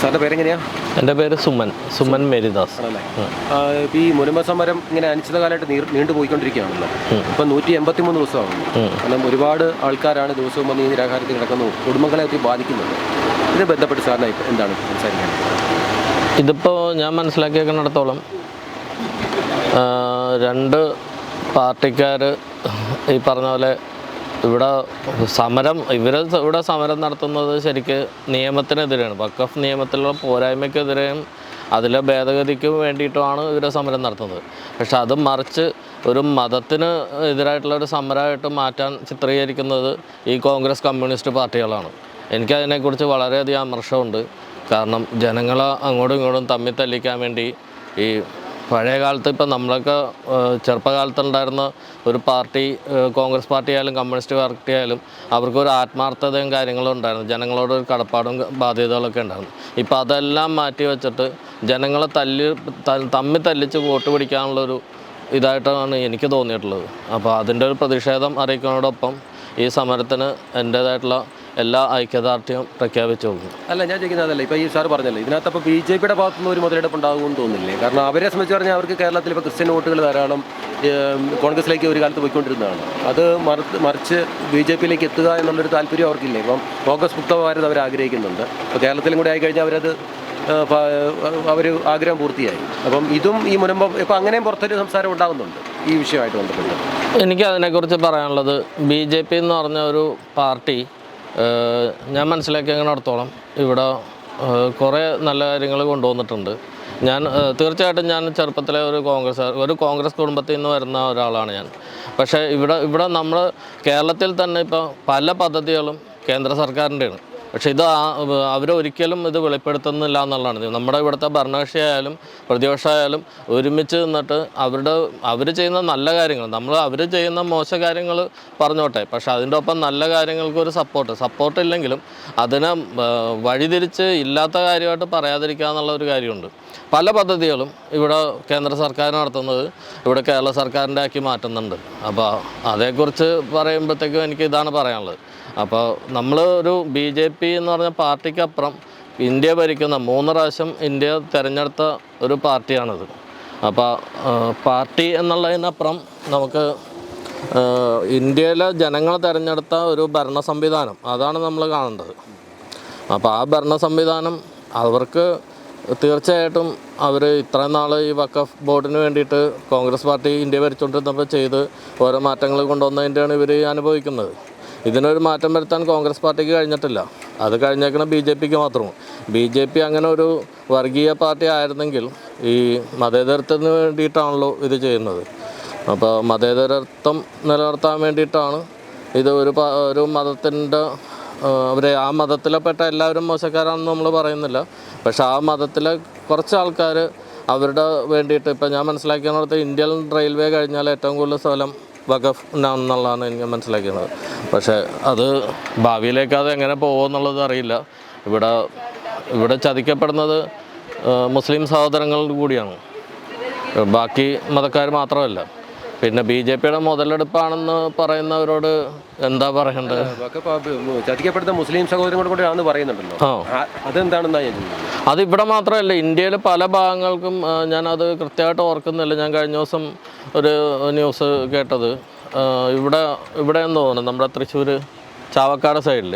സാറിന്റെ പേരെങ്ങനെയാ? എന്റെ പേര് സുമൻ. സുമൻ മേരിദാസ്. ഈ മുനമ്പ സമരം ഇങ്ങനെ അനിശ്ചിതകാലമായിട്ട് നീർ നീണ്ടു പോയിക്കൊണ്ടിരിക്കുകയാണല്ലോ ഇപ്പൊ നൂറ്റി എൺപത്തി മൂന്ന് ദിവസമാണ് കാരണം ഒരുപാട് ആൾക്കാരാണ് ദിവസവും വന്ന് ഈ നിരാഹാരത്തിൽ കിടക്കുന്നു. കുടുംബങ്ങളെ ഒത്തിരി ബാധിക്കുന്നുണ്ട്. ഇത് ബന്ധപ്പെട്ട് സാറിന് എന്താണ് സംസാരിക്കാൻ? ഇതിപ്പോൾ ഞാൻ മനസ്സിലാക്കിയേക്കുന്നിടത്തോളം രണ്ട് പാർട്ടിക്കാർ ഈ പറഞ്ഞ പോലെ ഇവിടെ സമരം ഇവർ ഇവിടെ സമരം നടത്തുന്നത് ശരിക്ക് നിയമത്തിനെതിരെയാണ്. വക്കഫ് നിയമത്തിലുള്ള പോരായ്മയ്ക്കെതിരെയും അതിലെ ഭേദഗതിക്ക് വേണ്ടിയിട്ടുമാണ് ഇവർ സമരം നടത്തുന്നത്. പക്ഷെ അത് മറിച്ച് ഒരു മതത്തിന് എതിരായിട്ടുള്ള ഒരു സമരമായിട്ട് മാറ്റാൻ ചിത്രീകരിക്കുന്നത് ഈ കോൺഗ്രസ് കമ്മ്യൂണിസ്റ്റ് പാർട്ടികളാണ്. എനിക്കതിനെക്കുറിച്ച് വളരെയധികം അമർഷമുണ്ട്. കാരണം ജനങ്ങളെ അങ്ങോട്ടും ഇങ്ങോട്ടും തമ്മിൽ തല്ലിക്കാൻ വേണ്ടി ഈ പഴയ കാലത്ത് ഇപ്പം നമ്മളൊക്കെ ചെറുപ്പകാലത്തുണ്ടായിരുന്ന ഒരു പാർട്ടി കോൺഗ്രസ് പാർട്ടി ആയാലും കമ്മ്യൂണിസ്റ്റ് പാർട്ടി ആയാലും അവർക്കൊരു ആത്മാർത്ഥതയും കാര്യങ്ങളും ഉണ്ടായിരുന്നു. ജനങ്ങളോട് ഒരു കടപ്പാടും ബാധ്യതകളൊക്കെ ഉണ്ടായിരുന്നു. ഇപ്പോൾ അതെല്ലാം മാറ്റി വെച്ചിട്ട് ജനങ്ങളെ തല്ലി തമ്മിൽ തല്ലിച്ച് വോട്ട് പിടിക്കാനുള്ളൊരു ഇതായിട്ടാണ് എനിക്ക് തോന്നിയിട്ടുള്ളത്. അപ്പോൾ അതിന്റെ ഒരു പ്രതിഷേധം അറിയിക്കുന്നതോടൊപ്പം ഈ സമരത്തിന് എന്റേതായിട്ടുള്ള എല്ലാ ഐക്യദാർഢ്യവും പ്രഖ്യാപിച്ചു പോകുന്നു അല്ല ഞാൻ ചോദിക്കുന്നത് അതല്ല. ഇപ്പൊ ഈ സാർ പറഞ്ഞല്ലോ ഇതിനകത്ത് അപ്പോൾ ബി ജെ പിയുടെ ഭാഗത്തു നിന്ന് ഒരു മുതലെടുപ്പ് ഉണ്ടാകുമെന്ന് തോന്നുന്നില്ലേ കാരണം അവരെ സംബന്ധിച്ച് പറഞ്ഞാൽ അവർക്ക് കേരളത്തിൽ ഇപ്പോൾ ക്രിസ്ത്യൻ വോട്ടുകൾ ധാരാളം കോൺഗ്രസിലേക്ക് ഒരു കാലത്ത് പോയിക്കൊണ്ടിരുന്നതാണ്. അത് മറിച്ച് മറിച്ച് ബി ജെ പിയിലേക്ക് എത്തുക എന്നുള്ളൊരു താല്പര്യം അവർക്കില്ലേ? ഇപ്പം കോൺഗ്രസ് മുക്തഭാരത് അവർ ആഗ്രഹിക്കുന്നുണ്ട്. അപ്പോൾ കേരളത്തിലും കൂടി ആയിക്കഴിഞ്ഞാൽ അവരത് അവർ ആഗ്രഹം പൂർത്തിയായി. അപ്പം ഇതും ഈ മുനമ്പം ഇപ്പം അങ്ങനെയും പുറത്തൊരു സംസാരം ഉണ്ടാകുന്നുണ്ട് ഈ വിഷയമായിട്ട് ബന്ധപ്പെട്ട്. എനിക്ക് അതിനെക്കുറിച്ച് പറയാനുള്ളത് ബി ജെ പി എന്ന് പറഞ്ഞ ഒരു പാർട്ടി ഞാൻ മനസ്സിലാക്കിയങ്ങനടത്തോളം ഇവിടെ കുറേ നല്ല കാര്യങ്ങൾ കൊണ്ടുവന്നിട്ടുണ്ട്. ഞാൻ തീർച്ചയായിട്ടും ഞാൻ ചെറുപ്പത്തിലെ ഒരു കോൺഗ്രസ് ഒരു കോൺഗ്രസ് കുടുംബത്തിൽ നിന്ന് വരുന്ന ഒരാളാണ് ഞാൻ. പക്ഷേ ഇവിടെ ഇവിടെ നമ്മൾ കേരളത്തിൽ തന്നെ ഇപ്പോൾ പല പദ്ധതികളും കേന്ദ്ര സർക്കാരിന്റെയാണ്. പക്ഷേ ഇത് അവരൊരിക്കലും ഇത് വെളിപ്പെടുത്തുന്നില്ല എന്നുള്ളതാണ്. നമ്മുടെ ഇവിടുത്തെ ഭരണകക്ഷിയായാലും പ്രതിപക്ഷമായാലും ഒരുമിച്ച് നിന്നിട്ട് അവരുടെ അവർ ചെയ്യുന്ന നല്ല കാര്യങ്ങൾ നമ്മൾ അവർ ചെയ്യുന്ന മോശ കാര്യങ്ങൾ പറഞ്ഞോട്ടെ. പക്ഷെ അതിന്റെ ഒപ്പം നല്ല കാര്യങ്ങൾക്ക് ഒരു സപ്പോർട്ട് സപ്പോർട്ട് ഇല്ലെങ്കിലും അതിനെ വഴിതിരിച്ച് ഇല്ലാത്ത കാര്യമായിട്ട് പറയാതിരിക്കുക എന്നുള്ള ഒരു കാര്യമുണ്ട്. പല പദ്ധതികളും ഇവിടെ കേന്ദ്ര സർക്കാർ നടത്തുന്നത് ഇവിടെ കേരള സർക്കാരിന്റെ ആക്കി മാറ്റുന്നുണ്ട്. അപ്പോൾ അതേക്കുറിച്ച് പറയുമ്പോഴത്തേക്കും എനിക്ക് ഇതാണ് പറയാനുള്ളത്. അപ്പോൾ നമ്മൾ ഒരു ബി ജെ പി എന്ന് പറഞ്ഞ പാർട്ടിക്കപ്പുറം ഇന്ത്യ ഭരിക്കുന്ന മൂന്ന് പ്രാവശ്യം ഇന്ത്യ തിരഞ്ഞെടുത്ത ഒരു പാർട്ടിയാണിത്. അപ്പോൾ പാർട്ടി എന്നുള്ളതിനപ്പുറം നമുക്ക് ഇന്ത്യയിലെ ജനങ്ങൾ തിരഞ്ഞെടുത്ത ഒരു ഭരണ സംവിധാനം അതാണ് നമ്മൾ കാണേണ്ടത്. അപ്പോൾ ആ ഭരണ സംവിധാനം അവർക്ക് തീർച്ചയായിട്ടും അവർ ഇത്രയും നാൾ ഈ വക്കഫ് ബോർഡിന് വേണ്ടിയിട്ട് കോൺഗ്രസ് പാർട്ടി ഇന്ത്യ ഭരിച്ചുകൊണ്ടിരുന്നപ്പോൾ ചെയ്ത് ഓരോ മാറ്റങ്ങൾ കൊണ്ടുവന്നതിന്റെയാണ് ഇവർ അനുഭവിക്കുന്നത്. ഇതിനൊരു മാറ്റം വരുത്താൻ കോൺഗ്രസ് പാർട്ടിക്ക് കഴിഞ്ഞിട്ടില്ല. അത് കഴിഞ്ഞേക്കണ ബി ജെ പിക്ക് മാത്രം. ബി ജെ പി അങ്ങനെ ഒരു വർഗീയ പാർട്ടി ആയിരുന്നെങ്കിൽ ഈ മതേതരത്വത്തിന് വേണ്ടിയിട്ടാണല്ലോ ഇത് ചെയ്യുന്നത്. അപ്പോൾ മതേതരത്വം നിലനിർത്താൻ വേണ്ടിയിട്ടാണ് ഇത് ഒരു ഒരു മതത്തിന്റെ അവരെ ആ മതത്തിലെപ്പെട്ട എല്ലാവരും മോശക്കാരാണെന്ന് നമ്മൾ പറയുന്നില്ല. പക്ഷെ ആ മതത്തിലെ കുറച്ച് ആൾക്കാർ അവരുടെ വേണ്ടിയിട്ട് ഇപ്പം ഞാൻ മനസ്സിലാക്കിയത് ഇന്ത്യൻ റെയിൽവേ കഴിഞ്ഞാൽ ഏറ്റവും കൂടുതൽ സ്ഥലം വഖഫ് എന്നുള്ളതാണ് എനിക്ക് മനസ്സിലാക്കുന്നത് പക്ഷേ അത് ഭാവിയിലേക്ക് അത് എങ്ങനെ പോകുമെന്നുള്ളത് അറിയില്ല. ഇവിടെ ഇവിടെ ചതിക്കപ്പെടുന്നത് മുസ്ലിം സഹോദരങ്ങൾ കൂടിയാണ്. ബാക്കി മതക്കാർ മാത്രമല്ല. പിന്നെ ബി ജെ പിയുടെ മുതലെടുപ്പാണെന്ന് പറയുന്നവരോട് എന്താ പറയണ്ടത്? ചതിക്കപ്പെടുന്ന മുസ്ലിം സഹോദരങ്ങളോട് കൂടെയാണ് പറയുന്നുണ്ടല്ലോ. അതെന്താണെന്നാ ഞാൻ അത് ഇവിടെ മാത്രമല്ല ഇന്ത്യയിലെ പല ഭാഗങ്ങൾക്കും ഞാൻ ഞാനത് കൃത്യമായിട്ട് ഓർക്കുന്നില്ല. ഞാൻ കഴിഞ്ഞ ദിവസം ഒരു ന്യൂസ് കേട്ടത്. ഇവിടെ ഇവിടെ എന്ന് തോന്നുന്നു നമ്മുടെ തൃശ്ശൂർ ചാവക്കാട് സൈഡിൽ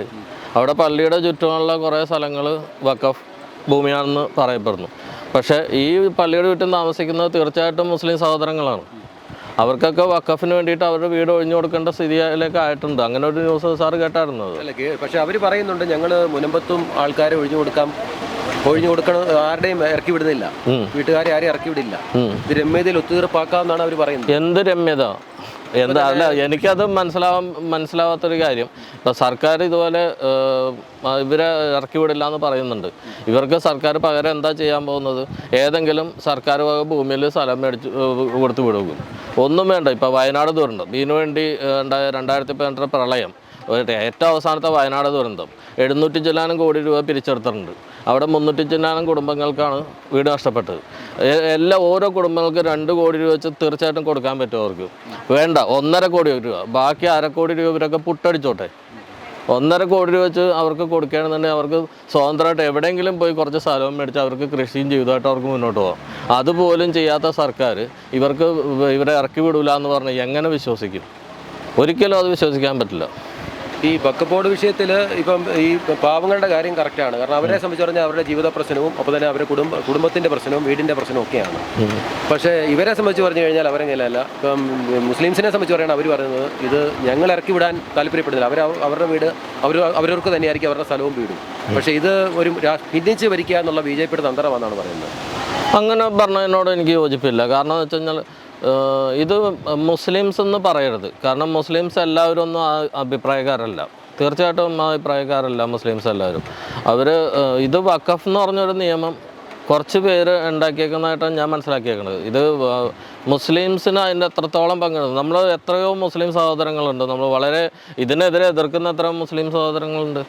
അവിടെ പള്ളിയുടെ ചുറ്റുമുള്ള കുറേ സ്ഥലങ്ങൾ വക്കഫ് ഭൂമിയാണെന്ന് പറയപ്പെടുന്നു. പക്ഷേ ഈ പള്ളിയുടെ ചുറ്റും താമസിക്കുന്നത് തീർച്ചയായിട്ടും മുസ്ലിം സഹോദരങ്ങളാണ്. അവർക്കൊക്കെ വക്കഫിന് വേണ്ടിയിട്ട് അവരുടെ വീട് ഒഴിഞ്ഞു കൊടുക്കേണ്ട സ്ഥിതിയിലേക്ക് ആയിട്ടുണ്ട്. അങ്ങനെ ഒരു ന്യൂസ് സാർ കേട്ടായിരുന്നു പക്ഷെ അവർ പറയുന്നുണ്ട് ഞങ്ങൾ മുനമ്പത്തും ആൾക്കാരെ ഒഴിഞ്ഞു കൊടുക്കാം. ഒഴിഞ്ഞു കൊടുക്കണം ആരുടെയും ഇറക്കി വിടുന്നില്ല. വീട്ടുകാരെ ആരെയും ഇറക്കി വിടില്ല. ഇത് രമ്യതയിൽ ഒത്തുതീർപ്പാക്കാമെന്നാണ് അവർ പറയുന്നത്. എന്ത് രമ്യത? എന്താ അല്ല എനിക്കത് മനസ്സിലാവാൻ മനസ്സിലാവാത്തൊരു കാര്യം. ഇപ്പൊ സർക്കാർ ഇതുപോലെ ഇവരെ ഇറക്കി വിടില്ല എന്ന് പറയുന്നുണ്ട്. ഇവർക്ക് സർക്കാർ പകരം എന്താ ചെയ്യാൻ പോകുന്നത്? ഏതെങ്കിലും സർക്കാർ വക ഭൂമിയിൽ സ്ഥലം മേടിച്ച് കൊടുത്തു വിടുകയും. വിടും ഒന്നും വേണ്ട. ഇപ്പോൾ വയനാട് ദുരന്തം. ഇതിനു വേണ്ടി ഏഹ്, ഉണ്ടായ രണ്ടായിരത്തി പതിനെട്ടിലെ പ്രളയം. ഏറ്റവും അവസാനത്തെ വയനാട് ദുരന്തം. എഴുന്നൂറ്റി ചില്ലാനും കോടി രൂപ പിരിച്ചെടുത്തിട്ടുണ്ട്. അവിടെ മുന്നൂറ്റി ചില്ലാനും കുടുംബങ്ങൾക്കാണ് വീട് നഷ്ടപ്പെട്ടത്. എല്ലാ ഓരോ കുടുംബങ്ങൾക്കും രണ്ട് കോടി രൂപ വെച്ച് തീർച്ചയായിട്ടും കൊടുക്കാൻ പറ്റും അവർക്ക്. വേണ്ട ഒന്നര കോടി രൂപ. ബാക്കി അര കോടി രൂപ ഇവരൊക്കെ പുട്ടടിച്ചോട്ടെ. ഒന്നര കോടി രൂപ വെച്ച് അവർക്ക് കൊടുക്കുകയാണെന്നുണ്ടെങ്കിൽ അവർക്ക് സ്വതന്ത്രമായിട്ട് എവിടെയെങ്കിലും പോയി കുറച്ച് സ്ഥലവും മേടിച്ച് അവർക്ക് കൃഷിയും ചെയ്തതായിട്ട് അവർക്ക് മുന്നോട്ട് പോകാം. അതുപോലും ചെയ്യാത്ത സർക്കാർ ഇവർക്ക് ഇവരെ ഇറക്കി വിടൂല എന്ന് പറഞ്ഞാൽ എങ്ങനെ വിശ്വസിക്കും? ഒരിക്കലും അത് വിശ്വസിക്കാൻ പറ്റില്ല. ഈ ബക്കപ്പോട് വിഷയത്തിൽ ഇപ്പം ഈ പാവങ്ങളുടെ കാര്യം കറക്റ്റാണ്. കാരണം അവരെ സംബന്ധിച്ച് പറഞ്ഞാൽ അവരുടെ ജീവിത പ്രശ്നവും അപ്പോൾ തന്നെ അവരുടെ കുടുംബ കുടുംബത്തിന്റെ പ്രശ്നവും വീടിന്റെ പ്രശ്നവും ഒക്കെയാണ്. പക്ഷേ ഇവരെ സംബന്ധിച്ച് പറഞ്ഞു കഴിഞ്ഞാൽ അവരെങ്ങനെയല്ല ഇപ്പം മുസ്ലിംസിനെ സംബന്ധിച്ച് പറയുന്നത് അവർ പറയുന്നത് ഇത് ഞങ്ങൾ ഇറക്കി വിടാൻ താല്പര്യപ്പെടുന്നില്ല. അവർ അവരുടെ വീട് അവർ അവരവർക്ക് തന്നെയായിരിക്കും അവരുടെ സ്ഥലവും വീടും. പക്ഷേ ഇത് ഒരു ഭിന്നിച്ച് ഭരിക്കുക എന്നുള്ള ബി ജെ പിയുടെ തന്ത്രമാണെന്നാണ് പറയുന്നത്. അങ്ങനെ പറഞ്ഞതിനോട് എനിക്ക് യോജിപ്പില്ല. കാരണം എന്ന് വെച്ച് കഴിഞ്ഞാൽ ഇത് മുസ്ലിംസ് എന്ന് പറയരുത്. കാരണം മുസ്ലിംസ് എല്ലാവരും ഒന്നും അഭിപ്രായക്കാരല്ല. തീർച്ചയായിട്ടും അഭിപ്രായക്കാരല്ല മുസ്ലിംസ് എല്ലാവരും. അവർ ഇത് വഖഫ് എന്ന് പറഞ്ഞൊരു നിയമം കുറച്ച് പേര് ഉണ്ടാക്കിയേക്കുന്നതായിട്ടാണ് ഞാൻ മനസ്സിലാക്കിയേക്കുന്നത് ഇത് മുസ്ലിംസിന് അതിന്റെ എത്രത്തോളം പങ്കെടുക്കും? നമ്മൾ എത്രയോ മുസ്ലിം സഹോദരങ്ങളുണ്ട്. നമ്മൾ വളരെ ഇതിനെതിരെ എതിർക്കുന്ന എത്ര മുസ്ലിം സഹോദരങ്ങളുണ്ട്?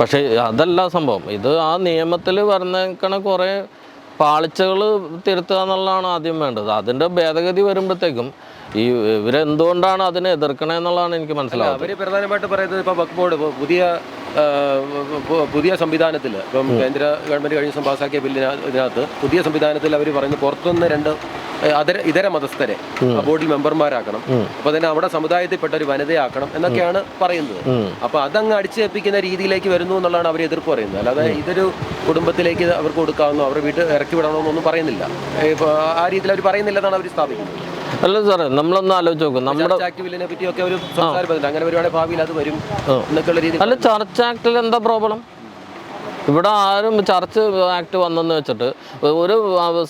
പക്ഷേ അതല്ല സംഭവം. ഇത് ആ നിയമത്തിൽ പറഞ്ഞേക്കണ കുറേ പാളിച്ചകൾ തിരുത്തുക എന്നുള്ളതാണ് ആദ്യം വേണ്ടത്. അതിന്റെ ഭേദഗതി വരുമ്പോഴത്തേക്കും ഈ ഇവരെന്തുകൊണ്ടാണ് അതിനെ എതിർക്കണേ എന്നുള്ളതാണ് എനിക്ക് മനസ്സിലാവുന്നത് അവർ പ്രധാനമായിട്ട് പറയുന്നത് ഇപ്പോൾ വഖഫ് ബോർഡ് പുതിയ പുതിയ സംവിധാനത്തിൽ ഇപ്പം കേന്ദ്ര ഗവൺമെന്റ് കഴിഞ്ഞ ദിവസം പാസ്സാക്കിയ ബില്ലിനകത്ത് പുതിയ സംവിധാനത്തിൽ അവർ പറയുന്നത് പുറത്തുനിന്ന് രണ്ട് അതര ഇതര മതസ്ഥരെ ബോർഡിൽ മെമ്പർമാരാക്കണം. അപ്പോൾ തന്നെ അവിടെ സമുദായത്തിൽപ്പെട്ട ഒരു വനിതയാക്കണം എന്നൊക്കെയാണ് പറയുന്നത്. അപ്പോൾ അതങ്ങ് അടിച്ചേൽപ്പിക്കുന്ന രീതിയിലേക്ക് വരുന്നു എന്നുള്ളതാണ് അവർ എതിർപ്പ് പറയുന്നത്. അല്ലാതെ ഇതൊരു കുടുംബത്തിലേക്ക് അവർക്ക് കൊടുക്കാമെന്നോ അവരുടെ വീട്ടിൽ ഇറക്കി വിടണമെന്നൊന്നും പറയുന്നില്ല. ഏ, ഇപ്പൊ ആ രീതിയിൽ അവർ പറയുന്നില്ലെന്നാണ് അവർ സ്ഥാപിക്കുന്നത്. അല്ല സാറേ നമ്മളൊന്ന് ആലോചിച്ച് നോക്കും. നമ്മുടെ പറ്റിയൊക്കെ ഒരു അങ്ങനെ വരുവാണെങ്കിൽ ഭാവിയിൽ അത് വരും എന്നൊക്കെയുള്ള രീതി അല്ല ചർച്ച് ആക്ടിൽ എന്താ പ്രോബ്ലം? ഇവിടെ ആരും ചർച്ച് ആക്ട് വന്നെന്ന് വെച്ചിട്ട് ഒരു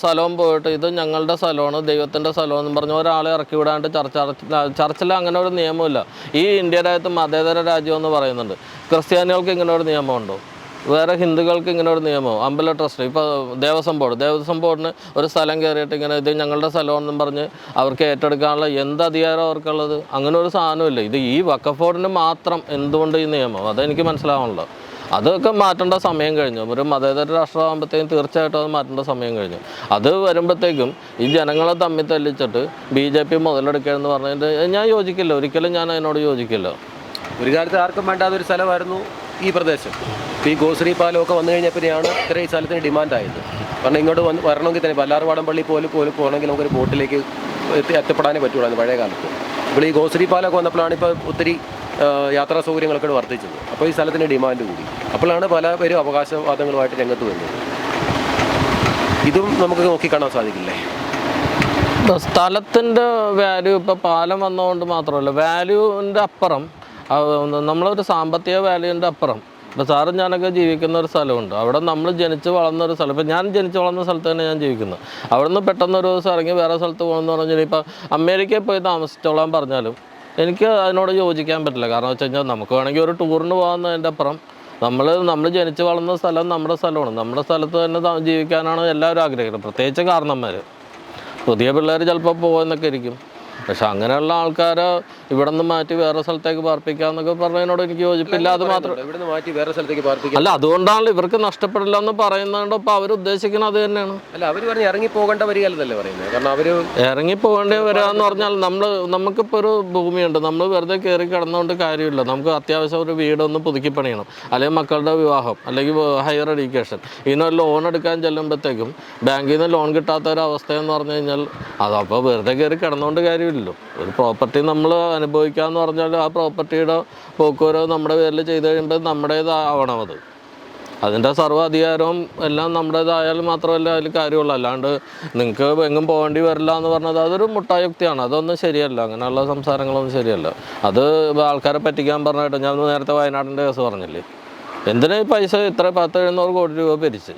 സ്ഥലവും പോയിട്ട് ഇത് ഞങ്ങളുടെ സ്ഥലമാണ് ദൈവത്തിന്റെ സ്ഥലമെന്ന് പറഞ്ഞ് ഒരാളെ ഇറക്കി വിടാണ്ട് ചർച്ച ചർച്ചിൽ അങ്ങനെ ഒരു നിയമമില്ല. ഈ ഇന്ത്യ രാജ്യത്ത് മതേതര രാജ്യം എന്ന് പറയുന്നുണ്ട്. ക്രിസ്ത്യാനികൾക്ക് ഇങ്ങനെ ഒരു നിയമമുണ്ടോ? വേറെ ഹിന്ദുക്കൾക്ക് ഇങ്ങനെ ഒരു നിയമമോ? അമ്പല ട്രസ്റ്റ് ഇപ്പോൾ ദേവസ്വം ബോർഡ് ദേവസ്വം ബോർഡിന് ഒരു സ്ഥലം കയറിയിട്ട് ഇങ്ങനെ ഇത് ഞങ്ങളുടെ സ്ഥലമാണെന്നും പറഞ്ഞ് അവർക്ക് ഏറ്റെടുക്കാനുള്ള എന്ത് അധികാരം അവർക്കുള്ളത്? അങ്ങനെ ഒരു സാധനമില്ല. ഇത് ഈ വക്കഫ് ബോർഡിന് മാത്രം എന്തുകൊണ്ട് ഈ നിയമം? അതെനിക്ക് മനസ്സിലാവണല്ലോ അതൊക്കെ മാറ്റേണ്ട സമയം കഴിഞ്ഞു. ഒരു മതേതര രാഷ്ട്രമാകുമ്പോഴത്തേക്കും തീർച്ചയായിട്ടും അത് മാറ്റേണ്ട സമയം കഴിഞ്ഞു. അത് വരുമ്പോഴത്തേക്കും ഈ ജനങ്ങളെ തമ്മിൽ തല്ലിച്ചിട്ട് ബി ജെ പി മുതലെടുക്കുകയെന്ന് പറഞ്ഞിട്ട് ഞാൻ യോജിക്കില്ല. ഒരിക്കലും ഞാൻ അതിനോട് യോജിക്കില്ല. ഒരു കാലത്ത് ആർക്കും വേണ്ടാത്ത ഒരു സ്ഥലമായിരുന്നു ഈ പ്രദേശം. ഈ ഗോശ്രീ പാലമൊക്കെ വന്നു കഴിഞ്ഞപ്പോഴാണ് ഇത്ര ഈ സ്ഥലത്തിന് ഡിമാൻഡ് ആയത് കാരണം ഇങ്ങോട്ട് വന്ന് വരണമെങ്കിൽ തന്നെ പല്ലാർവാടം പള്ളി പോലും പോലും പോകണമെങ്കിൽ നമുക്കൊരു ബോട്ടിലേക്ക് എത്തി എത്തപ്പെടാനേ പറ്റുള്ളൂ. പഴയ കാലത്ത് ഇപ്പോൾ ഈ ഗോശ്രീ പാലമൊക്കെ വന്നപ്പോഴാണ് ഇപ്പോൾ ഒത്തിരി യാത്രാ സൗകര്യങ്ങളൊക്കെ വർദ്ധിച്ചത്. അപ്പോൾ ഈ സ്ഥലത്തിന് ഡിമാൻഡ് കൂടി. അപ്പോഴാണ് പല പേരും അവകാശവാദങ്ങളുമായിട്ട് രംഗത്ത് വരുന്നത്. ഇതും നമുക്ക് നോക്കിക്കാണാൻ സാധിക്കില്ലേ? ഇപ്പൊ സ്ഥലത്തിന്റെ വാല്യൂ ഇപ്പോൾ പാലം വന്നതുകൊണ്ട് മാത്രമല്ല വാല്യൂവിന്റെ അപ്പുറം നമ്മളൊരു സാമ്പത്തിക വാല്യൂവിന്റെ അപ്പുറം. ഇപ്പോൾ സാറും ഞാനൊക്കെ ജീവിക്കുന്ന ഒരു സ്ഥലമുണ്ട്. അവിടെ നമ്മൾ ജനിച്ച് വളർന്ന ഒരു സ്ഥലം. ഇപ്പോൾ ഞാൻ ജനിച്ച് വളർന്ന സ്ഥലത്ത് തന്നെ ഞാൻ ജീവിക്കുന്നത് അവിടെ നിന്ന് പെട്ടെന്ന് ഒരു ദിവസം ഇറങ്ങി വേറെ സ്ഥലത്ത് പോകണമെന്ന് പറഞ്ഞാൽ ഇപ്പോൾ അമേരിക്കയിൽ പോയി താമസിച്ചോളാൻ പറഞ്ഞാലും എനിക്ക് അതിനോട് യോജിക്കാൻ പറ്റില്ല. കാരണം വെച്ച് കഴിഞ്ഞാൽ നമുക്ക് വേണമെങ്കിൽ ഒരു ടൂറിന് പോകുന്നതിന്റെ അപ്പുറം നമ്മൾ നമ്മൾ ജനിച്ചു വളർന്ന സ്ഥലം നമ്മുടെ സ്ഥലമാണ്. നമ്മുടെ സ്ഥലത്ത് തന്നെ ജീവിക്കാനാണ് എല്ലാവരും ആഗ്രഹിക്കുന്നത്. പ്രത്യേകിച്ച് കാരണന്മാർ പുതിയ പിള്ളേർ ചിലപ്പോൾ പോകുന്നൊക്കെ ഇരിക്കും. പക്ഷെ അങ്ങനെയുള്ള ആൾക്കാരെ ഇവിടെ നിന്ന് മാറ്റി വേറെ സ്ഥലത്തേക്ക് പാർപ്പിക്കാന്നൊക്കെ പറഞ്ഞതിനോട് എനിക്ക് യോജിപ്പില്ല. അത് മാത്രം ഇവിടുന്ന് മാറ്റി വേറെ സ്ഥലത്തേക്ക് പാർപ്പിക്കാം അല്ല അതുകൊണ്ടാണല്ലോ ഇവർക്ക് നഷ്ടപ്പെടില്ല എന്ന് പറയുന്നതുകൊണ്ട് അപ്പൊ അവർ ഉദ്ദേശിക്കുന്നത് അത് തന്നെയാണ്. അല്ല അവർ പറഞ്ഞു ഇറങ്ങി പോകേണ്ട വരികയല്ലേ പറയുന്നത്. കാരണം അവർ ഇറങ്ങി പോകേണ്ടി വരിക എന്ന് പറഞ്ഞാൽ നമ്മൾ നമുക്കിപ്പോൾ ഒരു ഭൂമിയുണ്ട്. നമ്മൾ വെറുതെ കയറി കിടന്നുകൊണ്ട് കാര്യമില്ല. നമുക്ക് അത്യാവശ്യം ഒരു വീടൊന്ന് പുതുക്കി പണിയണം. അല്ലെങ്കിൽ മക്കളുടെ വിവാഹം അല്ലെങ്കിൽ ഹയർ എഡ്യൂക്കേഷൻ. ഇതിനൊരു ലോൺ എടുക്കാൻ ചെല്ലുമ്പോഴത്തേക്കും ബാങ്കിൽ നിന്ന് ലോൺ കിട്ടാത്ത ഒരു അവസ്ഥ എന്ന് പറഞ്ഞു കഴിഞ്ഞാൽ അതപ്പോൾ വെറുതെ കയറി കിടന്നുകൊണ്ട് കാര്യമില്ലല്ലോ. ഒരു പ്രോപ്പർട്ടി നമ്മൾ അനുഭവിക്കുക എന്ന് പറഞ്ഞാൽ ആ പ്രോപ്പർട്ടിയുടെ പോക്കുവരവ് നമ്മുടെ പേരിൽ ചെയ്ത് കഴിയുമ്പോൾ നമ്മുടേതാവണം അത്. അതിന്റെ സർവ അധികാരവും എല്ലാം നമ്മുടേതായാലും മാത്രമല്ല അതിൽ കാര്യമുള്ളൂ. അല്ലാണ്ട് നിങ്ങൾക്ക് എങ്ങും പോകേണ്ടി വരില്ല എന്ന് പറഞ്ഞത് അതൊരു മുട്ടായുക്തിയാണ്. അതൊന്നും ശരിയല്ല. അങ്ങനെയുള്ള സംസാരങ്ങളൊന്നും ശരിയല്ല. അത് ആൾക്കാരെ പറ്റിക്കാൻ പറഞ്ഞിട്ട് ഞാൻ നേരത്തെ വയനാടിന്റെ കേസ് പറഞ്ഞില്ലേ? എന്തിനാ ഈ പൈസ ഇത്ര പത്ത് എഴുന്നൂറ് കോടി രൂപ പിരിച്ച്?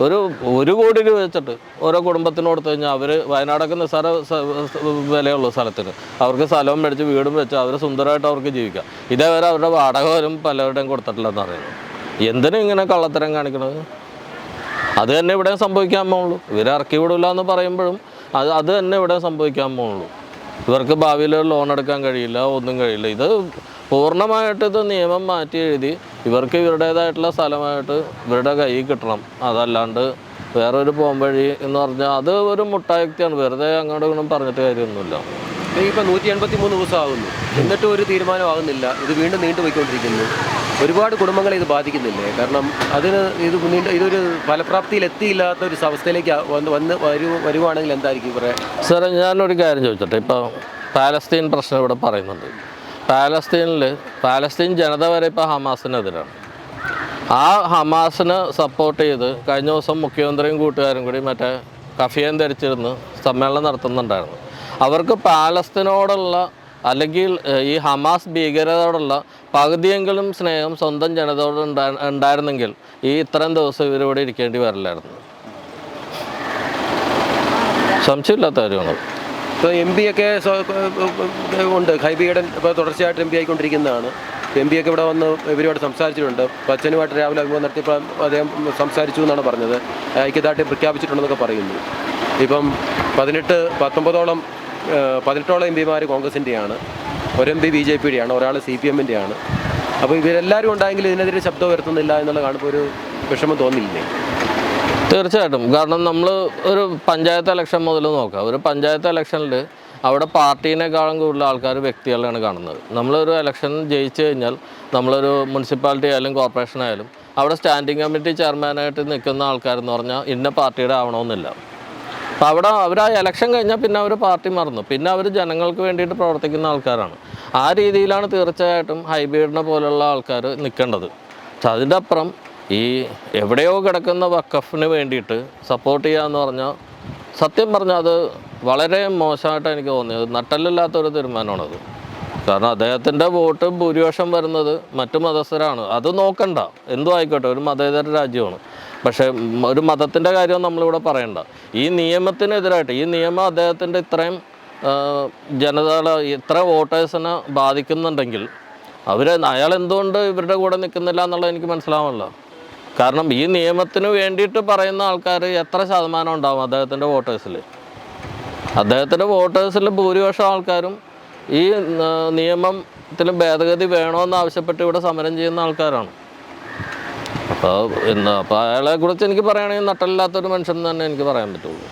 ഒരു ഒരു കോടി രൂപ വെച്ചിട്ട് ഓരോ കുടുംബത്തിന് കൊടുത്തു കഴിഞ്ഞാൽ അവർ വയനാടൊക്കെ നിസ്സാര സ- സ്ഥലത്തിന്. അവർക്ക് സ്ഥലവും മേടിച്ച് വീടും വെച്ച് അവർ സുന്ദരമായിട്ട് അവർക്ക് ജീവിക്കാം. ഇതേവരെ അവരുടെ വാടക വരും പലരുടെയും കൊടുത്തിട്ടില്ലെന്ന് പറയുന്നത്. എന്തിനും ഇങ്ങനെ കള്ളത്തരം കാണിക്കണത്? അത് തന്നെ ഇവിടെ സംഭവിക്കാൻ പോകുള്ളൂ. ഇവർ ഇറക്കി വിടില്ല എന്ന് പറയുമ്പോഴും അത് അത് തന്നെ ഇവിടെ സംഭവിക്കാൻ പോകുള്ളൂ. ഇവർക്ക് ഭാവിയിൽ ലോൺ എടുക്കാൻ കഴിയില്ല ഒന്നും കഴിയില്ല. ഇത് പൂർണമായിട്ട് ഇത് നിയമം മാറ്റി എഴുതി ഇവർക്ക് ഇവരുടേതായിട്ടുള്ള സ്ഥലമായിട്ട് ഇവരുടെ കയ്യിൽ കിട്ടണം. അതല്ലാണ്ട് വേറൊരു പോംവഴി എന്ന് പറഞ്ഞാൽ അത് ഒരു മുട്ടായുക്തിയാണ്. വെറുതെ അങ്ങോട്ടും ഇങ്ങോട്ടും പറഞ്ഞിട്ട് കാര്യമൊന്നുമില്ല. ഇപ്പം നൂറ്റി എൺപത്തി മൂന്ന് ദിവസം ആകുന്നു എന്നിട്ടും ഒരു തീരുമാനമാകുന്നില്ല. ഇത് വീണ്ടും നീണ്ടുപോയിക്കൊണ്ടിരിക്കുന്നു ഒരുപാട് കുടുംബങ്ങളെ ഇത് ബാധിക്കുന്നില്ലേ? കാരണം അതിന് ഇത് നീണ്ട ഇതൊരു ഫലപ്രാപ്തിയിൽ എത്തിയില്ലാത്ത ഒരു അവസ്ഥയിലേക്ക് വന്ന് വന്ന് വരൂ വരുവാണെങ്കിൽ എന്തായിരിക്കും ഇവിടെ സാറേ ഞാനൊരു കാര്യം ചോദിച്ചോട്ടെ. ഇപ്പോൾ പാലസ്തീൻ പ്രശ്നം ഇവിടെ പറയുന്നുണ്ട്. പാലസ്തീനിൽ പാലസ്തീൻ ജനത വരെ ഇപ്പോൾ ഹമാസിനെതിരാണ്. ആ ഹമാസിനെ സപ്പോർട്ട് ചെയ്ത് കഴിഞ്ഞ ദിവസം മുഖ്യമന്ത്രിയും കൂട്ടുകാരും കൂടി മറ്റേ കഫിയൻ ധരിച്ചിരുന്ന് സമ്മേളനം നടത്തുന്നുണ്ടായിരുന്നു. അവർക്ക് പാലസ്തീനോടുള്ള അല്ലെങ്കിൽ ഈ ഹമാസ് ഭീകരതയോടുള്ള പകുതിയെങ്കിലും സ്നേഹം സ്വന്തം ജനതയോട് ഉണ്ടാ ഉണ്ടായിരുന്നെങ്കിൽ ഈ ഇത്രയും ദിവസം ഇവരിവിടെ ഇരിക്കേണ്ടി വരില്ലായിരുന്നു. സംശയമില്ലാത്ത കാര്യമാണ്. ഇപ്പോൾ എം പി ഒക്കെ ഉണ്ട്. ഹൈബിയുടെ ഇപ്പോൾ തുടർച്ചയായിട്ട് എം പി ആയിക്കൊണ്ടിരിക്കുന്നതാണ്. എം പി ഒക്കെ ഇവിടെ വന്ന് ഇവരോട് സംസാരിച്ചിട്ടുണ്ട്. ഇപ്പോൾ അച്ഛനുമായിട്ട് രാവിലെ അഭിമുഖം നടത്തിയപ്പോൾ അദ്ദേഹം സംസാരിച്ചു എന്നാണ് പറഞ്ഞത്. ഐക്യദാർഢ്യം പ്രഖ്യാപിച്ചിട്ടുണ്ടെന്നൊക്കെ പറയുന്നു. ഇപ്പം പതിനെട്ട് പത്തൊമ്പതോളം പതിനെട്ടോളം എം പിമാർ കോൺഗ്രസിന്റെയാണ് ഒരു എം പി ബി ജെ പിയുടെയാണ് ഒരാൾ സി പി എമ്മിന്റെയാണ് അപ്പോൾ ഇവരെല്ലാവരും ഉണ്ടായെങ്കിൽ ഇതിനെതിരെ ശബ്ദം ഉയർത്തുന്നില്ല എന്നുള്ള കാണുമ്പോൾ ഒരു വിഷമം തോന്നില്ലേ? തീർച്ചയായിട്ടും. കാരണം നമ്മൾ ഒരു പഞ്ചായത്ത് ഇലക്ഷൻ മുതൽ നോക്കാം. ഒരു പഞ്ചായത്ത് ഇലക്ഷനിൽ അവിടെ പാർട്ടീനേക്കാളും കൂടുതൽ ആൾക്കാർ വ്യക്തികളെയാണ് കാണുന്നത്. നമ്മളൊരു ഇലക്ഷൻ ജയിച്ചു കഴിഞ്ഞാൽ നമ്മളൊരു മുനിസിപ്പാലിറ്റി ആയാലും കോർപ്പറേഷൻ ആയാലും അവിടെ സ്റ്റാൻഡിംഗ് കമ്മിറ്റി ചെയർമാനായിട്ട് നിൽക്കുന്ന ആൾക്കാരെന്ന് പറഞ്ഞാൽ ഇന്ന പാർട്ടിയുടെ ആവണമെന്നില്ല. അപ്പം അവിടെ അവർ ആ ഇലക്ഷൻ കഴിഞ്ഞാൽ പിന്നെ അവർ പാർട്ടി മറന്നു. പിന്നെ അവർ ജനങ്ങൾക്ക് വേണ്ടിയിട്ട് പ്രവർത്തിക്കുന്ന ആൾക്കാരാണ്. ആ രീതിയിലാണ് തീർച്ചയായിട്ടും ഹൈബ്രിഡിനെ പോലുള്ള ആൾക്കാർ നിൽക്കേണ്ടത്. പക്ഷെ അതിന്റെ അപ്പുറം ഈ എവിടെയോ കിടക്കുന്ന വക്കഫിന് വേണ്ടിയിട്ട് സപ്പോർട്ട് ചെയ്യുക എന്ന് പറഞ്ഞാൽ സത്യം പറഞ്ഞാൽ അത് വളരെ മോശമായിട്ട് എനിക്ക് തോന്നിയത്. നട്ടലില്ലാത്തൊരു തീരുമാനമാണത്. കാരണം അദ്ദേഹത്തിന്റെ വോട്ട് ഭൂരിപക്ഷം വരുന്നത് മറ്റു മതസ്ഥരാണ്. അത് നോക്കണ്ട. എന്തോ ആയിക്കോട്ടെ ഒരു മതേതര രാജ്യമാണ്. പക്ഷേ ഒരു മതത്തിന്റെ കാര്യം നമ്മളിവിടെ പറയണ്ട. ഈ നിയമത്തിനെതിരായിട്ട് ഈ നിയമം അദ്ദേഹത്തിന്റെ ഇത്രയും ആ, ജനതകളെ ഇത്ര വോട്ടേഴ്സിനെ ബാധിക്കുന്നുണ്ടെങ്കിൽ അവർ അയാൾ എന്തുകൊണ്ട് ഇവരുടെ കൂടെ നിൽക്കുന്നില്ല എന്നുള്ളത് എനിക്ക് മനസ്സിലാവുമല്ലോ കാരണം ഈ നിയമത്തിന് വേണ്ടിയിട്ട് പറയുന്ന ആൾക്കാർ എത്ര ശതമാനം ഉണ്ടാവും അദ്ദേഹത്തിന്റെ വോട്ടേഴ്സിൽ? അദ്ദേഹത്തിന്റെ വോട്ടേഴ്സിൽ ഭൂരിപക്ഷം ആൾക്കാരും ഈ നിയമത്തിൽ ഭേദഗതി വേണമെന്ന് ആവശ്യപ്പെട്ട് ഇവിടെ സമരം ചെയ്യുന്ന ആൾക്കാരാണ്. അപ്പോൾ എന്താ അപ്പോൾ അയാളെ കുറിച്ച് എനിക്ക് പറയുകയാണെങ്കിൽ നട്ടലില്ലാത്തൊരു മനുഷ്യൻ തന്നെ എനിക്ക് പറയാൻ പറ്റുള്ളൂ.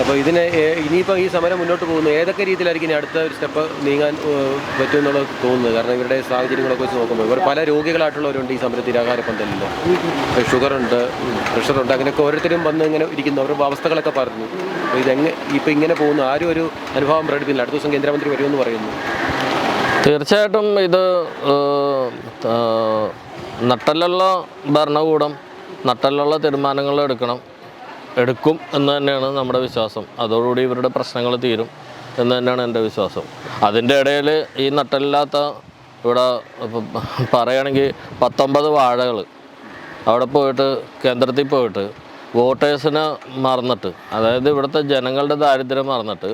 അപ്പോൾ ഇതിനെ ഇനിയിപ്പോൾ ഈ സമരം മുന്നോട്ട് പോകുന്നു. ഏതൊക്കെ രീതിയിലായിരിക്കും ഇനി അടുത്ത ഒരു സ്റ്റെപ്പ് നീങ്ങാൻ പറ്റും പറ്റുമെന്നുള്ളത് തോന്നുന്നത്? കാരണം ഇവരുടെ സാഹചര്യങ്ങളൊക്കെ വെച്ച് നോക്കുമ്പോൾ ഇവർ പല രോഗികളായിട്ടുള്ളവരുണ്ട് ഈ സമരത്തിൽ. ആഹാരപ്പന്തലിൽ പന്തലിൽ ഷുഗറുണ്ട് പ്രഷറുണ്ട് അങ്ങനെയൊക്കെ ഓരോരുത്തരും വന്ന് ഇങ്ങനെ ഇരിക്കുന്നു. അവരുടെ അവസ്ഥകളൊക്കെ പറഞ്ഞു. അപ്പോൾ ഇതെങ്ങനെ ഇപ്പോൾ ഇങ്ങനെ പോകുന്നു ആരും ഒരു അനുഭവം പ്രകടിപ്പിക്കില്ല അടുത്ത ദിവസം കേന്ദ്രമന്ത്രി വരുമെന്ന് പറയുന്നു. തീർച്ചയായിട്ടും ഇത് നട്ടലുള്ള ഭരണകൂടം നട്ടലുള്ള തീരുമാനങ്ങൾ എടുക്കണം. എടുക്കും എന്ന് തന്നെയാണ് നമ്മുടെ വിശ്വാസം. അതോടുകൂടി ഇവരുടെ പ്രശ്നങ്ങൾ തീരും എന്ന് തന്നെയാണ് എന്റെ വിശ്വാസം. അതിന്റെ ഇടയിൽ ഈ നട്ടലില്ലാത്ത ഇവിടെ പറയുകയാണെങ്കിൽ പത്തൊമ്പത് വാഴകൾ അവിടെ പോയിട്ട് കേന്ദ്രത്തിൽ പോയിട്ട് വോട്ടേഴ്സിനെ മറന്നിട്ട് അതായത് ഇവിടുത്തെ ജനങ്ങളുടെ ദാരിദ്ര്യം മറന്നിട്ട്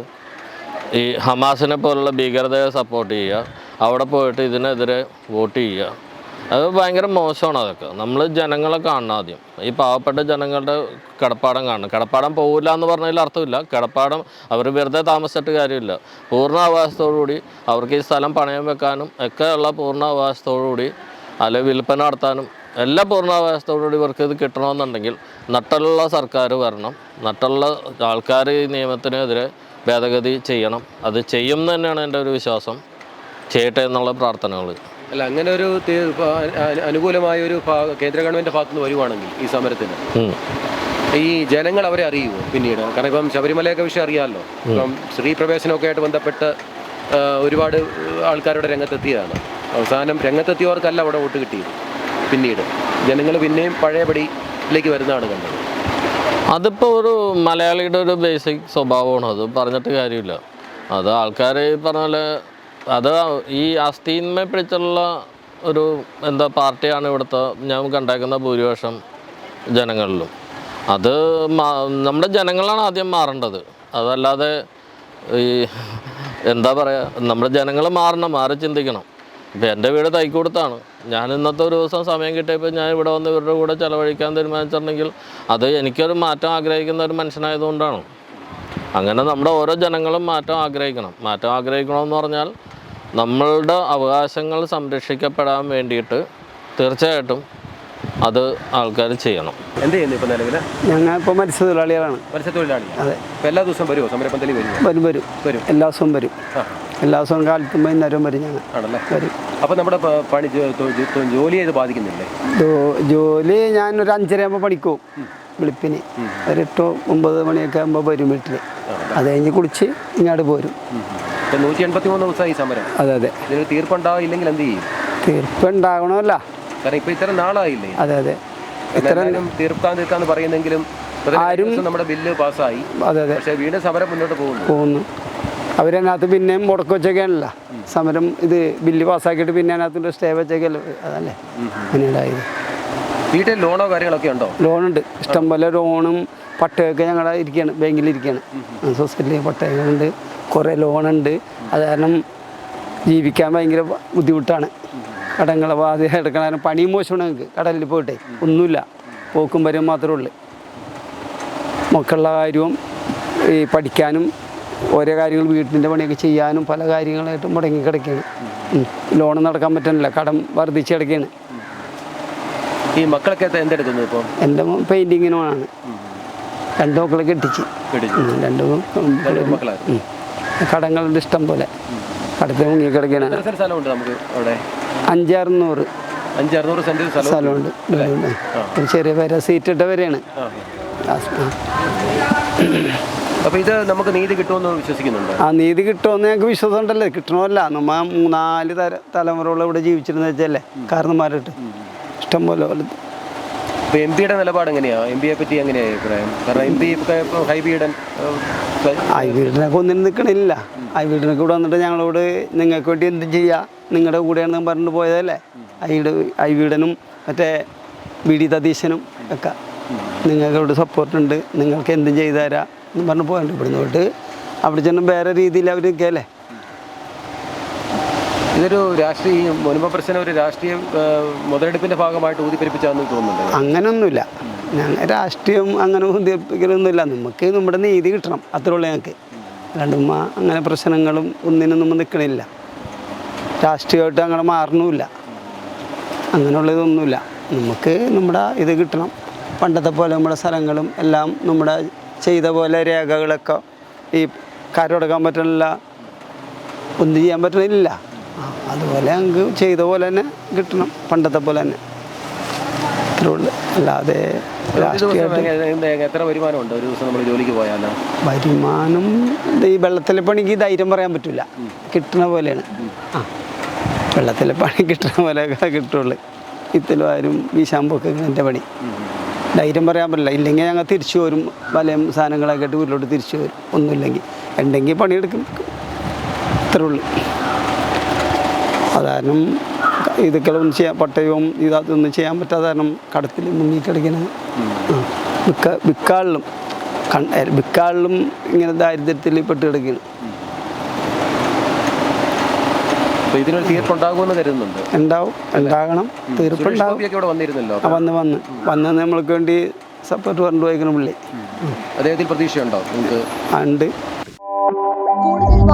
ഈ ഹമാസിനെ പോലുള്ള ഭീകരതയെ സപ്പോർട്ട് ചെയ്യുക അവിടെ പോയിട്ട് ഇതിനെതിരെ വോട്ട് ചെയ്യുക അത് ഭയങ്കര മോശമാണ് അതൊക്കെ. നമ്മൾ ജനങ്ങളെ കാണണം ആദ്യം. ഈ പാവപ്പെട്ട ജനങ്ങളുടെ കിടപ്പാടം കാണണം. കിടപ്പാടം പോകില്ല എന്ന് പറഞ്ഞതിൽ അർത്ഥമില്ല. കിടപ്പാടം അവർ വെറുതെ താമസിച്ചിട്ട് കാര്യമില്ല. പൂർണ അവകാശത്തോടുകൂടി അവർക്ക് ഈ സ്ഥലം പണയം വെക്കാനും ഒക്കെയുള്ള പൂർണ അവകാശത്തോടുകൂടി അല്ലെ വിൽപ്പന നടത്താനും എല്ലാ പൂർണാവകാശത്തോടുകൂടി ഇവർക്ക് ഇത് കിട്ടണമെന്നുണ്ടെങ്കിൽ നട്ടുള്ള സർക്കാർ വരണം. നട്ടുള്ള ആൾക്കാർ ഈ നിയമത്തിനെതിരെ ഭേദഗതി ചെയ്യണം. അത് ചെയ്യും തന്നെയാണ് എന്റെ ഒരു വിശ്വാസം. ചെയ്യട്ടെ എന്നുള്ള പ്രാർത്ഥനകൾ അല്ല അങ്ങനെ ഒരു അനുകൂലമായ ഒരു കേന്ദ്ര ഗവൺമെന്റ് ഭാഗത്ത് നിന്ന് വരുവാണെങ്കിൽ ഈ സമരത്തിന്. ഈ ജനങ്ങൾ അവരെ അറിയുമോ പിന്നീട്? കാരണം ഇപ്പം ശബരിമലയൊക്കെ വിഷയം അറിയാമല്ലോ ഇപ്പം സ്ത്രീ പ്രവേശനമൊക്കെ ആയിട്ട് ബന്ധപ്പെട്ട് ഒരുപാട് ആൾക്കാരുടെ രംഗത്തെത്തിയതാണ്. അവസാനം രംഗത്തെത്തിയവർക്കല്ല അവിടെ വോട്ട് കിട്ടിയത്. പിന്നീട് ജനങ്ങൾ പിന്നെയും പഴയപടിയിലേക്ക് വരുന്നതാണ് കണ്ടത്. അതിപ്പോൾ ഒരു മലയാളിയുടെ ഒരു ബേസിക് സ്വഭാവമാണ്. അത് പറഞ്ഞിട്ട് കാര്യമില്ല. അത് ആൾക്കാർ പറഞ്ഞാൽ പറഞ്ഞ പോലെ അത് ഈ അസ്ഥീന്മയെ പിടിച്ചുള്ള ഒരു എന്താ പാർട്ടിയാണ് ഇവിടുത്തെ ഞാൻ കണ്ടേക്കുന്ന ഭൂരിപക്ഷം ജനങ്ങളിലും. അത് നമ്മുടെ ജനങ്ങളാണ് ആദ്യം മാറേണ്ടത്. അതല്ലാതെ ഈ എന്താ പറയുക നമ്മുടെ ജനങ്ങൾ മാറണം മാറി ചിന്തിക്കണം. ഇപ്പം എന്റെ വീട് തൈക്കൂടത്താണ്. ഞാൻ ഇന്നത്തെ ഒരു ദിവസം സമയം കിട്ടിയപ്പോൾ ഞാൻ ഇവിടെ വന്ന് ഇവരുടെ കൂടെ ചിലവഴിക്കാൻ തീരുമാനിച്ചിട്ടുണ്ടെങ്കിൽ അത് എനിക്കൊരു മാറ്റം ആഗ്രഹിക്കുന്ന ഒരു മനുഷ്യനായതുകൊണ്ടാണ്. അങ്ങനെ നമ്മുടെ ഓരോ ജനങ്ങളും മാറ്റം ആഗ്രഹിക്കണം. മാറ്റം ആഗ്രഹിക്കണമെന്ന് പറഞ്ഞാൽ നമ്മളുടെ അവകാശങ്ങൾ സംരക്ഷിക്കപ്പെടാൻ വേണ്ടിയിട്ട് തീർച്ചയായിട്ടും അത് ആൾക്കാർ ചെയ്യണം. എന്ത് ചെയ്യുന്നു ഇപ്പൊ നിലവിൽ ഞങ്ങൾ ഇപ്പോൾ മത്സ്യത്തൊഴിലാളികളാണ്. മത്സ്യത്തൊഴിലാളി അതെ. ഇപ്പൊ എല്ലാ ദിവസവും വരുമോ സമരപ്പന്തലി വരും വരും വരും. വരും. എല്ലാ ദിവസവും വരും. എല്ലാ ദിവസവും കാലത്തും വൈകുന്നേരവും വരും ഞങ്ങൾ. ആണല്ലേ? വരും. അപ്പൊ നമ്മുടെ പണി ജോലി ചെയ്ത് ബാധിക്കുന്നില്ലേ? ജോലി ഞാൻ ഒരു അഞ്ചരയാകുമ്പോൾ പഠിക്കും പണിക്കും വെളുപ്പിന്. ഒരു എട്ടോ ഒമ്പത് മണിയൊക്കെ ആകുമ്പോൾ വരും വീട്ടിൽ അത് കഴിഞ്ഞ് കുളിച്ച് ഇങ്ങോട്ട് പോരും. നൂറ്റി എൺപത്തി മൂന്ന് ദിവസമായി സമരം. അതെ അതെ. ഇതിന് തീർപ്പുണ്ടാവില്ലെങ്കിൽ എന്ത് ചെയ്യും? തീർപ്പുണ്ടാകണമല്ല കാരണം ഇപ്പൊ ഇത്ര നാളായില്ലേ? അതെ അതെ. ഇത്രയും തീർക്കാൻ തീർക്കാന്ന് പറയുന്നെങ്കിലും ആരും നമ്മുടെ ബില്ല് പാസ്സായി. അതെ അതെ. പക്ഷേ വീണ്ടും സമരം മുന്നോട്ട് പോകുന്നു. പോകുന്നു. അവരതിനകത്ത് പിന്നെയും മുടക്കം വെച്ചൊക്കെയാണല്ലോ സമരം ഇത് ബില്ല് പാസ്സാക്കിയിട്ട് പിന്നെ അതിനകത്ത് സ്റ്റേ വെച്ചൊക്കെയല്ലോ അതല്ലേ? അങ്ങനെ ഉണ്ടായത് വീട്ടിൽ ലോണോ കാര്യങ്ങളൊക്കെ ഉണ്ടോ? ലോണുണ്ട്. ഇഷ്ടംപോലെ ലോണും പട്ടയൊക്കെ ഞങ്ങളുടെ ഇരിക്കുകയാണ് ബാങ്കിൽ ഇരിക്കുകയാണ് സൊസൈറ്റിയിൽ പട്ടയങ്ങളുണ്ട് കുറേ ലോണുണ്ട്. അത് കാരണം ജീവിക്കാൻ ഭയങ്കര ബുദ്ധിമുട്ടാണ്. കടങ്ങളെ എടുക്കണ കാരണം പണി മോശമാണ് ഞങ്ങൾക്ക്. കടലിൽ പോയിട്ടേ ഒന്നുമില്ല. പോക്കും വരും മാത്രമേ ഉള്ളു. മക്കളുടെ കാര്യവും ഈ പഠിക്കാനും ഓരോ കാര്യങ്ങൾ വീട്ടിന്റെ പണിയൊക്കെ ചെയ്യാനും പല കാര്യങ്ങളായിട്ടും മുടങ്ങി കിടക്കുകയാണ് ലോൺ നടക്കാൻ പറ്റുന്നില്ല കടം വർദ്ധിച്ച് കിടക്കുകയാണ്. ഈ മക്കളൊക്കെ എന്തെടുക്കുന്നത് എന്തെടുക്കുന്നു ഇപ്പോൾ എന്റെ പെയിന്റിങ്ങിനുമാണ് രണ്ടു മക്കളെ കെട്ടിച്ച്. രണ്ടു മക്കളെ. കടങ്ങളുണ്ട് ഇഷ്ടം പോലെ. കടത്തിൽ മുങ്ങി കിടക്കുകയാണ് എത്ര സ്ഥലമുണ്ട് നമുക്ക് അവിടെ? അഞ്ചറുന്നൂറ്. അഞ്ച് അറുന്നൂറ് സെന്റ് സ്ഥലം സ്ഥലമുണ്ട്. ഒരു ചെറിയ വര സീറ്റ് ഇട്ട വരെയാണ് ആ, ആ. അപ്പൊ ഇത് നമുക്ക് നീതി കിട്ടുമെന്ന് വിശ്വസിക്കുന്നുണ്ട്? ആ നീതി കിട്ടുമെന്ന് ഞങ്ങൾക്ക് വിശ്വാസം ഉണ്ടല്ലേ കിട്ടണമല്ല. നമ്മ മൂന്നാൽ തല തലമുറകൾ ഇവിടെ ജീവിച്ചിരുന്ന വെച്ചല്ലേ? കാരണന്മാരിട്ട് ഇഷ്ടം പോലെ പോലെ ഇപ്പൊ എം പിയുടെ നിലപാട് എങ്ങനെയാണ് എം പിയെ പറ്റി എങ്ങനെയാണ് അഭിപ്രായം? കാരണം എം പി ഹൈബീഡൻ ഐ വീടിനൊക്കെ ഒന്നിനും നിൽക്കണില്ല ഐ വീടിനൊക്കെ ഇവിടെ വന്നിട്ട് ഞങ്ങളോട് നിങ്ങൾക്ക് വേണ്ടി എന്ത് ചെയ്യാം. നിങ്ങളുടെ കൂടെയാണെന്ന് പറഞ്ഞിട്ട് പോയതല്ലേ? ഐയുടെ ഐ വീടനും മറ്റേ വി ഡി തതീശനും ഒക്കെ. ഇവിടെ സപ്പോർട്ടുണ്ട് നിങ്ങൾക്ക് എന്തും ചെയ്തു തരാം. എന്ന് പറഞ്ഞ് പോയിട്ടുണ്ട് ഇവിടുന്ന് അവിടെ ചെന്ന് വേറെ രീതിയിൽ അവർ നിൽക്കല്ലേ ഇതൊരു രാഷ്ട്രീയ മുൻപ് പ്രശ്നം ഒരു രാഷ്ട്രീയ മുതലെടുപ്പിന്റെ ഭാഗമായിട്ട് ഊതിപ്പെരിപ്പിച്ചാന്ന് തോന്നുന്നുണ്ട്. അങ്ങനൊന്നുമില്ല. ഞങ്ങൾ രാഷ്ട്രീയം അങ്ങനെ ഉദ്ദേശിക്കലൊന്നുമില്ല നമുക്ക് നമ്മുടെ നീതി കിട്ടണം. അത്രേ ഉള്ളൂ ഞങ്ങൾക്ക് രണ്ടുമ്മ അങ്ങനെ പ്രശ്നങ്ങളും ഒന്നിനും നമ്മൾ നിൽക്കണില്ല രാഷ്ട്രീയമായിട്ട് അങ്ങനെ മാറണമില്ല അങ്ങനെയുള്ളതൊന്നുമില്ല. നമുക്ക് നമ്മുടെ ഇത് കിട്ടണം. പണ്ടത്തെ പോലെ നമ്മുടെ സ്ഥലങ്ങളും എല്ലാം നമ്മുടെ ചെയ്ത പോലെ രേഖകളൊക്കെ ഈ കരടക്കാൻ പറ്റണില്ല ഒന്നും ചെയ്യാൻ പറ്റണില്ല അതുപോലെ അങ്ങ് ചെയ്ത പോലെ തന്നെ കിട്ടണം. പണ്ടത്തെ പോലെ തന്നെ. അല്ലാതെ എത്ര വരുമാനമുണ്ട്? ഒരു ദിവസം നമ്മൾ ജോലിക്ക് പോയാൽ വരുമാനം ഈ വെള്ളത്തിലെ പണിക്ക് ധൈര്യം പറയാൻ പറ്റില്ല കിട്ടണ പോലെയാണ്. ആ. വെള്ളത്തിലെ പണി കിട്ടണ പോലെ കിട്ടുള്ളൂ. ഇത്തലും ആരും വീശാമ്പൊക്കെ എന്റെ പണി. ധൈര്യം പറയാൻ പറ്റില്ല. ഇല്ലെങ്കിൽ ഞങ്ങൾ തിരിച്ചു വരും. വലയും സാധനങ്ങളൊക്കെ ആയിട്ട് വീട്ടിലോട്ട് തിരിച്ചു വരും. ഒന്നുമില്ലെങ്കിൽ. ഉണ്ടെങ്കിൽ പണിയെടുക്കും. ഇത്രേ ഉള്ളൂ. അത് കാരണം ചെയ്യാൻ പട്ടയവും ഇതൊന്നും ചെയ്യാൻ പറ്റാതെ കാരണം കടത്തിൽ മുങ്ങിക്കിടക്കണ. വിക്ക വിക്കാളിലും കൺ വിക്കാളിലും ഇങ്ങനെ ദാരിദ്ര്യത്തിൽ പെട്ട് കിടക്കുകയാണ് അപ്പൊ ഇതിനൊരു തീർപ്പുണ്ടാകുമെന്ന് കരുതുന്നുണ്ട്. ഉണ്ടാവും. ഉണ്ടാകണം. സുരേഷ് തീർപ്പുണ്ടാവും ഗോപിയൊക്കെ ഇവിടെ വന്നിരുന്നല്ലോ ആ, വന്ന് വന്ന്. വന്ന് നമ്മൾക്ക് വേണ്ടി സപ്പോർട്ട് പറഞ്ഞു പോയിക്കണം പുള്ളി. അദ്ദേഹത്തിൽ പ്രതീക്ഷയുണ്ടോ? ഉണ്ട്. കൂടുതൽ